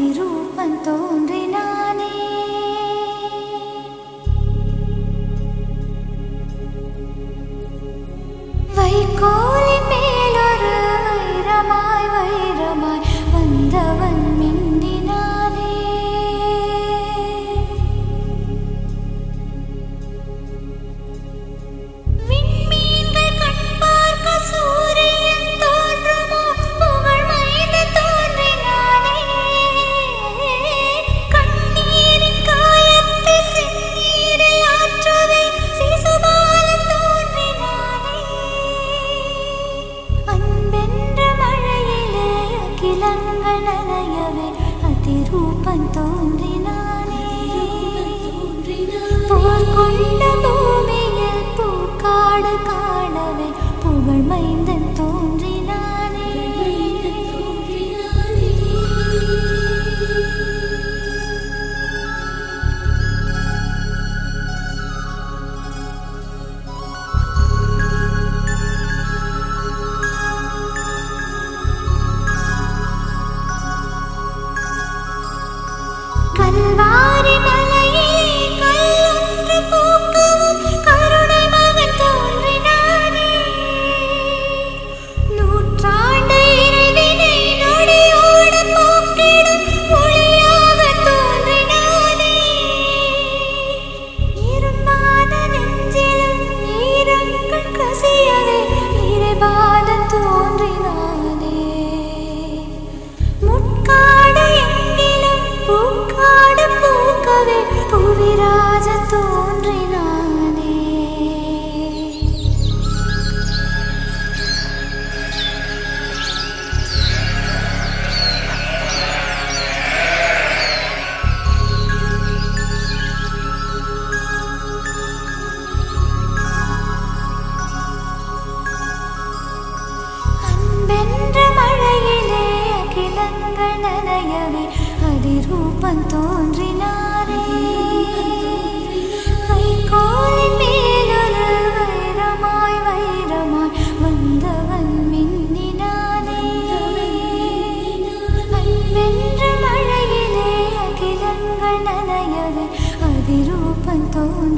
அதிரூபம் தோன்றினானே Vaiko cuento. அடிரூபம் தோன்றினாரே. வைக்கோலின் மேலொரு வைரமாய் வைரமாய் வந்தவன் மின்னினானே. வென்ற மழையிலே அகிலங்கள் நனையவே அதிரூபம் தோன்றி